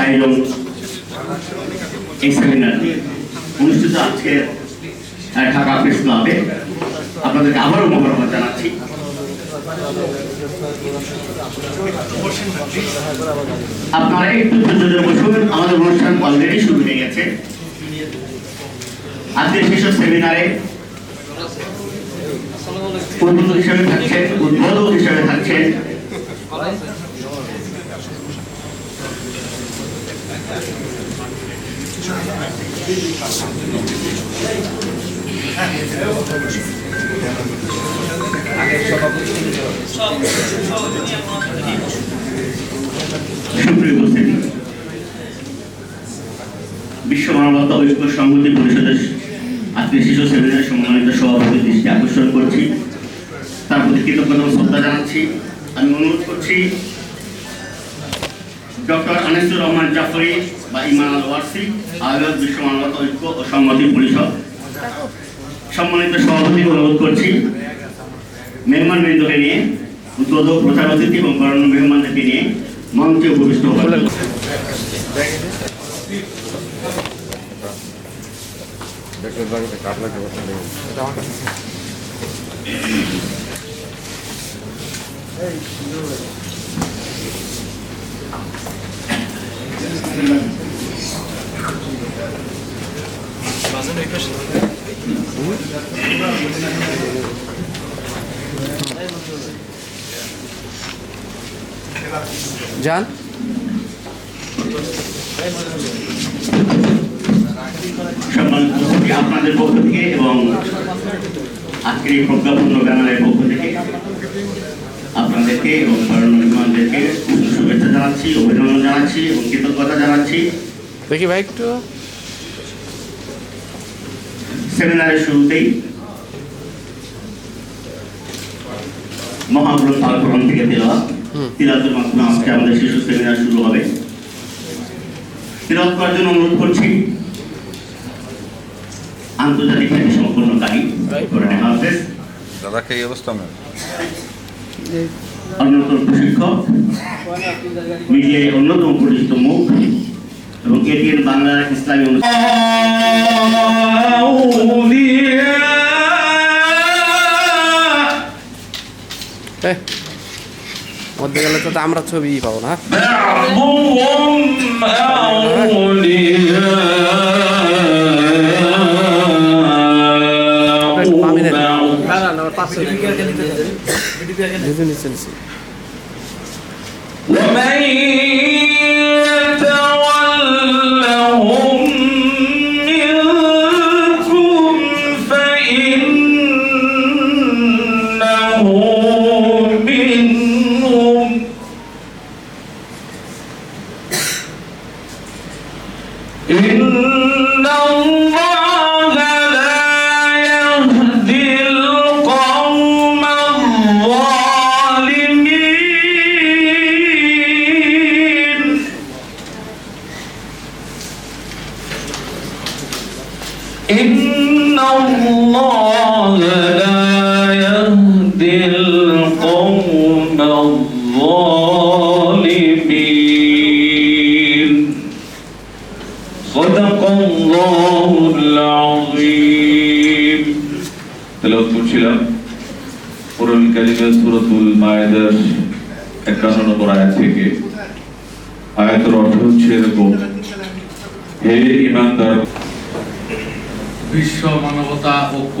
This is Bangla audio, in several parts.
আয়োজন এই সেমিনার অনুষ্ঠিত আজকে ঢাকা প্রেস ক্লাবে আপনাদেরকে আবারও মোবারকবাদ জানাচ্ছি। আপনারা একটু ধৈর্য বসুন। আমাদের অনুষ্ঠান অলরেডি শুরু হয়ে গেছে। আজকের শীর্ষ সেমিনারে উদ্বোধক হিসেবে থাকছেন, উদ্বোধক হিসেবে থাকছেন সুপ্রিয় উপস্থিতি বিশ্ব মানবতা ঐক্য সংহতি পরিষদের আজকে শিশু সেমিনার সম্মানিত সভাপতির দৃষ্টি আকর্ষণ করছি তার প্রতি কৃতজ্ঞতা শ্রদ্ধা জানাচ্ছি আমি অনুরোধ করছি ডক্টর আনিসুর রহমান জাফরি। বা ইমান আল ওয়ারসি বিশ্ব মানবতা ঐক্য ও সংহতি পরিষদ সম্মানিত সভাপতি, অনুরোধ করছি। মেহমান বৃন্দকে নিয়ে, উদ্বোধক প্রধান অতিথি এবং বরণ্য মেহমানদেরকে নিয়ে মঞ্চে উপবিষ্ট হবেন যান সম্মানিত আপনাদের পক্ষ থেকে এবং আজকের এই প্রজ্ঞাপন্য ব্যানারের পক্ষ থেকে আপনাদেরকে এবং জানাচ্ছি অভিনন্দন জানাচ্ছি এবং কৃতজ্ঞতা জানাচ্ছি। দেখি ভাই একটু। সেমিনারের শুরুতেই মহাগ্রন্থ আল কোরআন থেকে তেলাওয়াত হুম। মাধ্যমে আজকে আমাদের শিশু সেমিনার শুরু হবে। তিলাওয়াত করার জন্য অনুরোধ করছি আন্তর্জাতিক খ্যাতি সম্পন্নকারী কোরআন হাফেজ দাদাকে এই অবস্থা আমার অন্যতম প্রশিক্ষক মিডিয়ায় অন্যতম পরিচিত মুখ এবং এটিএন বাংলার ইসলামী মধ্যে গেলে তো আমরা ছবি পাবো না। একটু পাবি না। صدق الله العظيم তেলাওয়াত করছিলাম কোরআন কারিমের সূরাতুল মায়েদার 51 নম্বর আয়াত থেকে আয়াতের অর্থ হচ্ছে এরকম হে ঈমানদার বিশ্ব মানবতা ঐক্য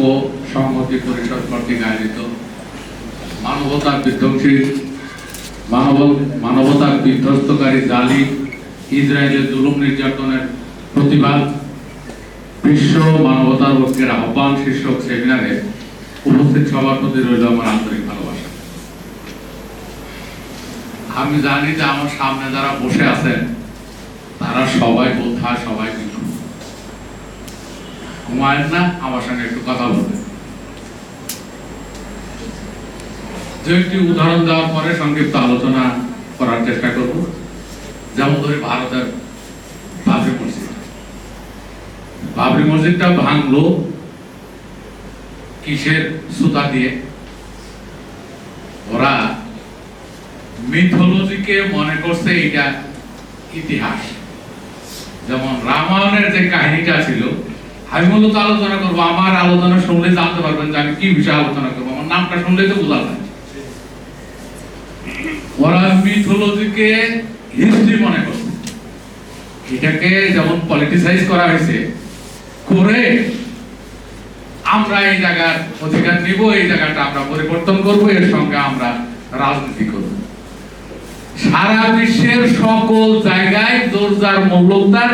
সংহতি পরিষদ কর্তৃক আয়োজিত মানবতার বিধ্বংসী মানব মানবতার বিধ্বস্তকারী জালি ইসরায়েলের জুলুম নির্যাতনের প্রতিবাদ বিশ্ব মানবতার ঐক্যের আহ্বান শীর্ষক সেমিনারে উপস্থিত সবার প্রতি রইল আমার আন্তরিক ভালোবাসা। আমি জানি যে আমার সামনে যারা বসে আছেন, তারা সবাই বোধা সবাই বিদ্রোহ ঘুমায়েন না, আমার সঙ্গে একটু কথা বলবেন দু একটি উদাহরণ দেওয়ার পরে সংক্ষিপ্ত আলোচনা করার চেষ্টা করব। যেমন ধরে ভারতের বাবরি মসজিদ বাবরি মসজিদটা ভাঙলো কিসের সুতা দিয়ে? ওরা মিথোলজিকে মনে করছে এটা ইতিহাস। যেমন রামায়ণের যে কাহিনীটা ছিল, আমি মূলত আলোচনা করব, আমার আলোচনা শুনলে জানতে পারবেন যে আমি কি বিষয়ে আলোচনা করব। আমার নামটা শুনলে তো বোঝা যায়। ওরা মিথোলজিকে হিস্ট্রি মনে করছে। এটাকে যেমন পলিটিসাইজ করা হয়েছে করে আমরা এই জায়গার অধিকার নিব, এই জায়গাটা আমরা পরিবর্তন করব, এর সঙ্গে আমরা রাজনীতি করব। সারা বিশ্বের সকল জায়গায় জোরদার মূল্যতার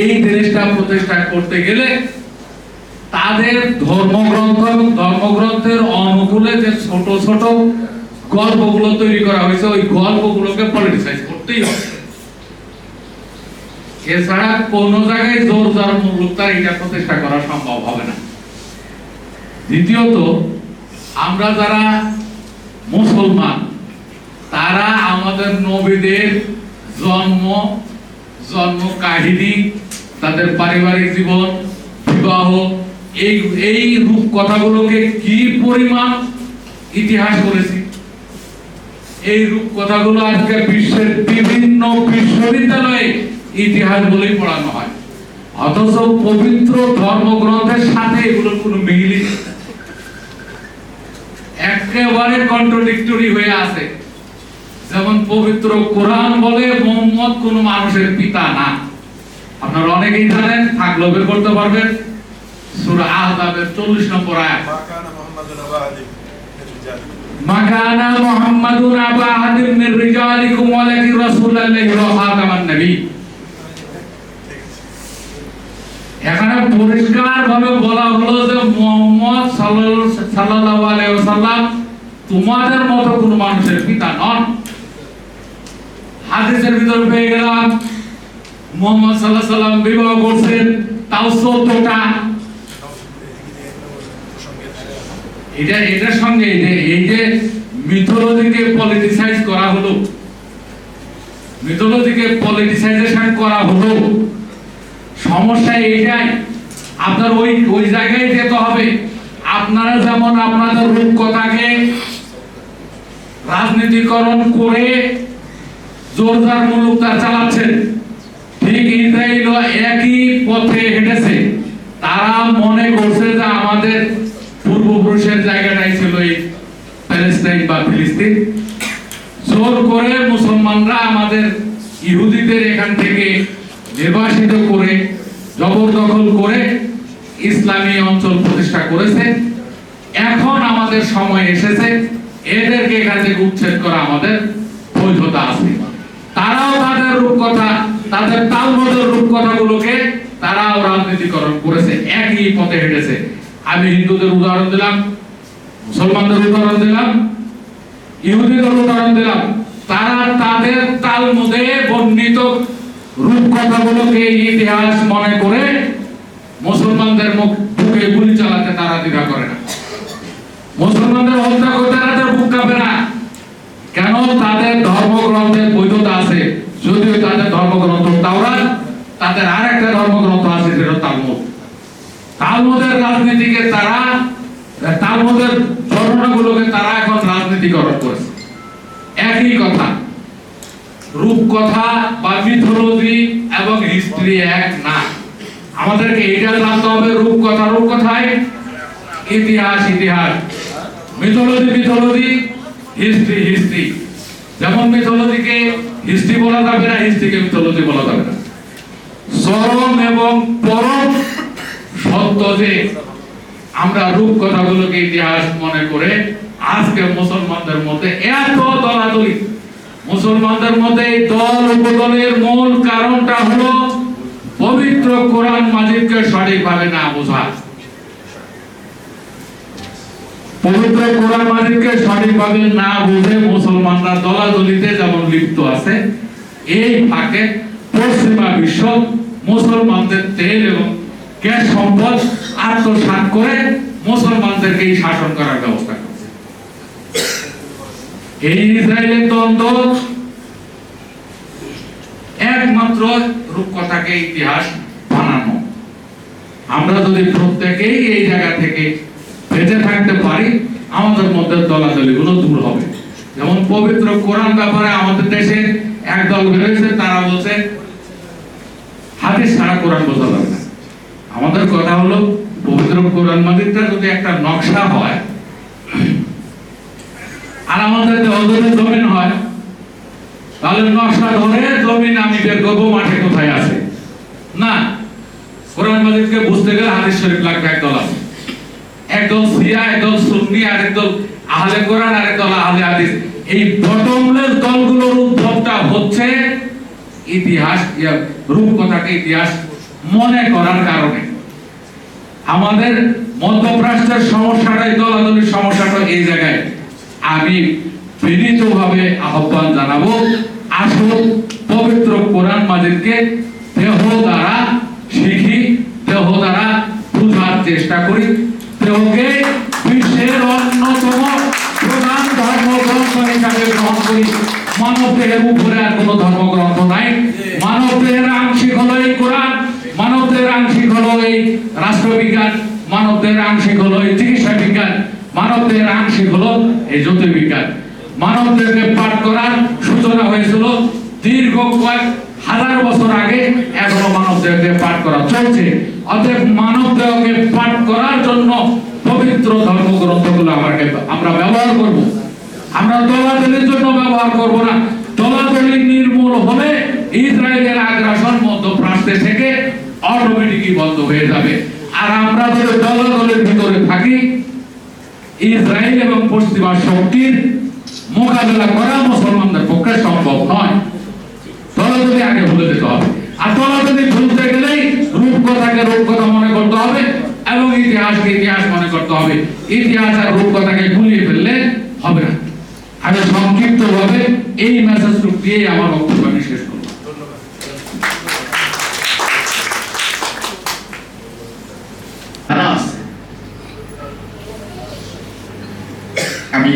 এই জিনিসটা প্রতিষ্ঠা করতে গেলে তাদের ধর্মগ্রন্থ এবং ধর্মগ্রন্থের অনুকূলে যে ছোট ছোট গল্পগুলো তৈরি করা হয়েছে, ওই গল্পগুলোকে পলিটিসাইজ করতেই হবে। এছাড়া কোন জায়গায় জোরদার মূল্যতার এটা প্রতিষ্ঠা করা সম্ভব হবে না। দ্বিতীয়ত, আমরা যারা মুসলমান, তারা আমাদের নবীদের জন্ম জন্ম কাহিনী তাদের পারিবারিক জীবন, বিবাহ, এই এই রূপ কথাগুলোকে কি পরিমাণ ইতিহাস করেছি? এই রূপ কথাগুলো আজকে বিশ্বের বিভিন্ন বিশ্ববিদ্যালয়ে ইতিহাস বলেই পড়ানো হয়। অথচ পবিত্র ধর্মগ্রন্থের সাথে এগুলোর কোন মিলই একেবারে কন্ট্রোডিক্টরি হয়ে আছে। যেমন পবিত্র কোরআন বলে মোহাম্মদ কোন মানুষের পিতা না। আপনারা অনেকেই জানেন থাকলেও বের করতে পারবেন। সুরা আহজাবের চল্লিশ নম্বর আয়াত। মাকানা মুহাম্মাদুন আবা আহাদিন মির রিজালিকুম। ওয়ালাকিন রাসূলুল্লাহি ওয়া খাতামান নবী এখানে পরিষ্কার ভাবে বলা হলো যে মোহাম্মদ সাল্লাল্লাহু আলাইহি ওয়াসাল্লাম তোমাদের মতো কোন মানুষের পিতা নন। হাদিসের ভিতর পেয়ে গেলাম, মোহাম্মদ বিবাহ করছেন, তাও এটা এটার সঙ্গে, এই যে মিথোলজিকে পলিটিসাইজ করা হলো মিথোলজিকে পলিটিসাইজেশন করা হলো। সমস্যা এইটাই। আপনার ওই ওই জায়গায় যেতে হবে। আপনারা যেমন আপনাদের রূপকথাকে রাজনীতিকরণ করে জোরদার মুলুকদার চালাচ্ছেন, ঠিক ইসরায়েল একই পথে হেঁটেছে। তারা মনে করছে যে আমাদের পূর্বপুরুষের জায়গাটাই ছিল এই প্যালেস্টাইন বা ফিলিস্তিন। জোর করে মুসলমানরা আমাদের ইহুদিদের এখান থেকে নির্বাসিত করে জবরদখল করে ইসলামী অঞ্চল প্রতিষ্ঠা করেছে। এখন আমাদের সময় এসেছে, এদেরকে থেকে উচ্ছেদ করা আমাদের বৈধতা আছে। তারাও তাদের রূপকথা, তাদের তালমদের রূপকথাগুলোকে তারাও রাজনীতিকরণ করেছে, একই পথে হেঁটেছে। আমি হিন্দুদের উদাহরণ দিলাম, মুসলমানদের উদাহরণ দিলাম, ইহুদিদের উদাহরণ দিলাম। তারা তাদের তালমুদে বর্ণিত রূপকথাগুলোকে ইতিহাস মনে করে মুসলমানদের মুখ বুকে গুলি চালাতে তারা দ্বিধা করে না। মুসলমানদের হত্যা করতে তাদের বুক কাঁপে না। কেন তাদের ধর্মগ্রন্থের বৈধতা আছে? যদিও তাদের ধর্মগ্রন্থ তাওরাত, তাদের আর একটা ধর্মগ্রন্থ আছে যেটা তালমুদ। তালমুদের রাজনীতিকে তারা, তালমুদের ঘটনাগুলোকে তারা এখন রাজনীতিকরণ করেছে। একই কথা। রূপকথা বা মিথোলজি এবং হিস্ট্রি এক না। আমাদেরকে এটা জানতে হবে রূপকথা রূপকথায় ইতিহাস ইতিহাস। Mythology mythology history history. যেমন মিথোলজিকে হিস্ট্রি বলা যাবে না, হিস্ট্রিকে মিথোলজি বলা যাবে না। চরম এবং পরম সত্য যে আমরা রূপকথাগুলোকে ইতিহাস মনে করে আজকে মুসলমানদের মধ্যে এত দলাদলি মুসলমানদের মধ্যে দল উপদলের মূল কারণটা হলো পবিত্র কোরআন মাজিদকে সঠিকভাবে না বোঝা। পবিত্র কোরআন মাজিদকে সঠিকভাবে না বুঝে মুসলমানরা দলাদলিতে যেমন লিপ্ত আছে, এই ফাঁকে পশ্চিমা বিশ্ব মুসলমানদের তেল এবং গ্যাস সম্পদ আত্মসাৎ করে মুসলমানদেরকে এই শাসন করার ব্যবস্থা করছে এই ইসরায়েলের দ্বন্দ্ব একমাত্র রূপকথাকে ইতিহাস বানানো। আমরা যদি প্রত্যেকেই এই জায়গা থেকে বেঁচে থাকতে পারি, আমাদের মধ্যে দলাদলি গুলো দূর হবে। যেমন পবিত্র কোরআন ব্যাপারে আমাদের দেশে একদল বেরোয়েছে, তারা বলছে, হাদিস ছাড়া কোরআন বোঝা যাবে আমাদের কথা হলো, পবিত্র কোরআন মাজিদটা যদি একটা নকশা হয় আর আমাদের দেওয়ালে জমিন হয়, তাহলে নকশা ধরে জমিন আমি বের করব, মাঠে কোথায় আছে? না, কোরআন মাজিদকে বুঝতে গেলে হাদিস শরীফ লাগবে একদল আছে। একদল সিয়া একদল সুন্নি আর একদল আহলে কোরআন আর একদল আহলে হাদিস। এই বটমলেস দলগুলোর উদ্ভবটা হচ্ছে ইতিহাস রূপকথাকে ইতিহাস মনে করার কারণে। আমাদের মধ্যপ্রাচ্যের সমস্যাটাই দলাদলির সমস্যাটা এই জায়গায়। আমি বিনীতভাবে আহ্বান জানাব, আসুন পবিত্র কোরআন মাজিদকে দেহ দ্বারা শিখি, দেহ দ্বারা বুঝার চেষ্টা করি। দেহকে বিশ্বের অন্যতম প্রধান ধর্মগ্রন্থ হিসাবে গ্রহণ করি। মানব দেহের উপরে আর কোনো ধর্মগ্রন্থ নাই। মানব দেহের আংশিক হলো এই কোরআন মানব দেহের আংশিক হলো এই রাষ্ট্রবিজ্ঞান মানব দেহের আংশিক হলো এই চিকিৎসা বিজ্ঞান মানব দেহের আংশিক হলো এই জ্যোতির্বিজ্ঞান মানব দেহকে পাঠ করার সূচনা হয়েছিল দীর্ঘ কয়েক হাজার বছর আগে এখনও মানবদেহকে পাঠ করা চলছে। অতএব মানব দেহকে পাঠ করার জন্য পবিত্র ধর্মগ্রন্থগুলো আমাকে আমরা ব্যবহার করব। আমরা দলাদলির জন্য ব্যবহার করব না। দলাদলি নির্মূল হলে ইসরায়েলের আগ্রাসন মধ্যপ্রাচ্যে থেকে অটোমেটিকই বন্ধ হয়ে যাবে। আর আমরা যদি দলাদলের ভিতরে থাকি ইসরায়েল এবং পশ্চিমা শক্তির মোকাবেলা করা মুসলমানদের পক্ষে সম্ভব নয়। দলাদলি আগে ভুলে যেতে হবে। আর দলাদলি ভুলতে গেলেই রূপকথাকে রূপকথা মনে করতে হবে এবং ইতিহাসকে ইতিহাস মনে করতে হবে। ইতিহাস আর রূপকথাকে গুলিয়ে ফেললে হবে না। আমি সংক্ষিপ্ত ভাবে এই মেসেজটুক দিয়ে আমার বক্তব্য আমি শেষ করব জানা আছে আমি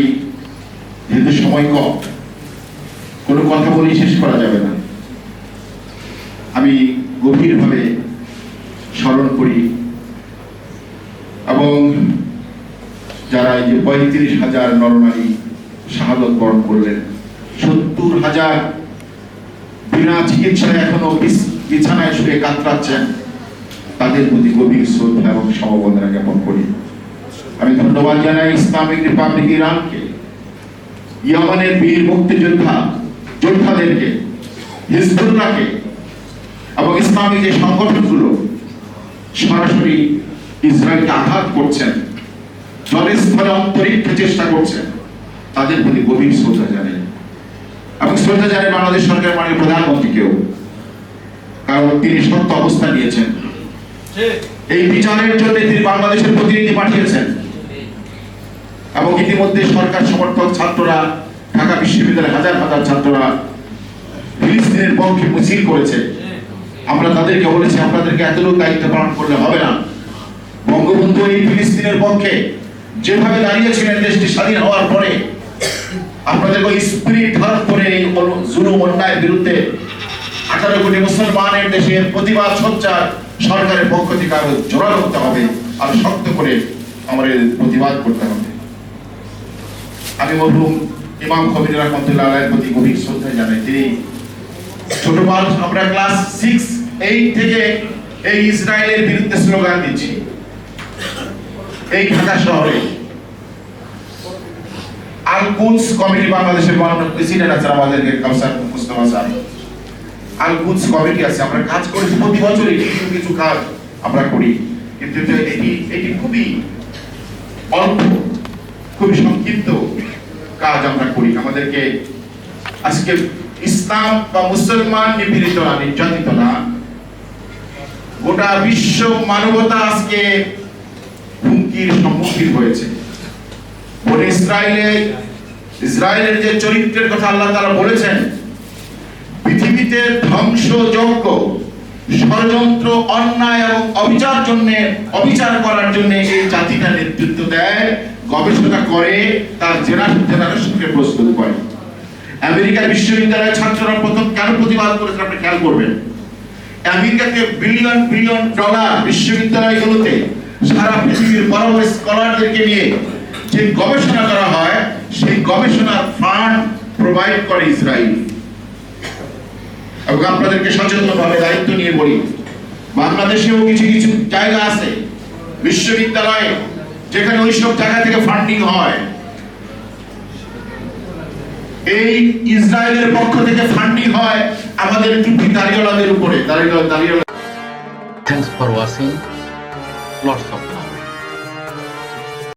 যেহেতু সময় কম। কোনো কথা বলে শেষ করা যাবে না। আমি গভীরভাবে স্মরণ করি এবং যারা এই যে পঁয়ত্রিশ হাজার নরনারী শাহাদত বরণ করলেন, সত্তর হাজার বিনা চিকিৎসায় এখনও বিছ- বিছানায় শুয়ে কাতরাচ্ছেন, তাদের প্রতি গভীর শ্রদ্ধা এবং সমবেদনা জ্ঞাপন করি। আমি ধন্যবাদ জানাই ইসলামিক রিপাবলিক ইরানকে। ইয়ামানের বীর মুক্তিযোদ্ধা যোদ্ধাদেরকে হিজবুল্লাহকে এবং ইসলামিক যে সংগঠনগুলো সরাসরি ইসরায়েলকে আঘাত করছেন জলের স্থলে অন্তরিক্ষে চেষ্টা করছেন তাদের প্রতি গভীর শ্রদ্ধা জানাই। এবং শ্রদ্ধা জানাই বাংলাদেশ সরকারের মাননীয় প্রধানমন্ত্রীকেও কারণ তিনি সত্য অবস্থা নিয়েছেন। এই বিচারের জন্য তিনি বাংলাদেশের প্রতিনিধি পাঠিয়েছেন। এবং ইতিমধ্যে সরকার সমর্থক ছাত্ররা, ঢাকা বিশ্ববিদ্যালয়ের হাজার হাজার ছাত্ররা ফিলিস্তিনের পক্ষে মিছিল করেছে। আমরা তাদেরকে বলেছি, আপনাদেরকে এতটুকু দায়িত্ব পালন করলে হবে না। বঙ্গবন্ধু এই ফিলিস্তিনের পক্ষে যেভাবে দাঁড়িয়েছিলেন দেশটি স্বাধীন হওয়ার পরে, আপনাদেরকে স্পিরিট ধারণ করে এই জুলুম অন্যায়ের বিরুদ্ধে আঠারো কোটি মুসলমানের দেশের প্রতিবাদ সোচ্চার সরকারের পক্ষ থেকে আরও জোরালো হতে হবে, আর শক্ত করে আমাদের প্রতিবাদ করতে হবে। আমি মরহুম ইমাম কবির রহমতুল্লাহ প্রতি গভীর শ্রদ্ধা জানাই। তিনি ছোট মানুষ, আমরা ক্লাস সিক্স এইট থেকে এই ইসরায়েলের বিরুদ্ধে স্লোগান দিচ্ছি। এই ঢাকা শহরে আল কমিটি বাংলাদেশের মাননীয় প্রেসিডেন্ট আছেন আমাদেরকে কাউসার মুস্তফা সাহেব আল কমিটি আছে, আমরা কাজ করেছি প্রতি বছরই, কিছু কিছু কাজ আমরা করি। কিন্তু এটি এটি খুবই অল্প। খুবই সংক্ষিপ্ত কাজ আমরা করি। আমাদেরকে আজকে ইসলাম বা মুসলমান নিপীড়িত না, নির্যাতিত না। গোটা বিশ্ব মানবতা আজকে হুমকির সম্মুখীন হয়েছে। ইসরায়েলের যে চরিত্রের কথা আল্লাহ তারা বলেছেন, পৃথিবীতে ধ্বংসযজ্ঞ, ষড়যন্ত্র, অন্যায় এবং অবিচার জন্য, অবিচার করার জন্য এই জাতিটা নেতৃত্ব দেয়। গবেষণা করে তার জেনারেশন জেনারেশনকে প্রস্তুত করে। আমেরিকার বিশ্ববিদ্যালয়ের ছাত্ররা প্রথম কেন প্রতিবাদ করেছে আপনি খেয়াল করবেন? আমেরিকাকে বিলিয়ন বিলিয়ন ডলার বিশ্ববিদ্যালয়গুলোতে সারা পৃথিবীর বড় বড় স্কলারদেরকে নিয়ে যে গবেষণা করা হয়, সেই গবেষণার ফান্ড প্রোভাইড করে ইসরায়েল। এবং আপনাদেরকে সচেতনভাবে দায়িত্ব নিয়ে বলি, বাংলাদেশেও কিছু কিছু জায়গা আছে, বিশ্ববিদ্যালয়ে যেখানে ওইসব জায়গা থেকে ফান্ডিং হয়, এই ইসরায়েলের পক্ষ থেকে ফান্ডিং হয় আমাদের টুপি দাঁড়িওয়ালাদের উপরে দাঁড়িয়ে দাঁড়িয়ে thanks for watching lots love.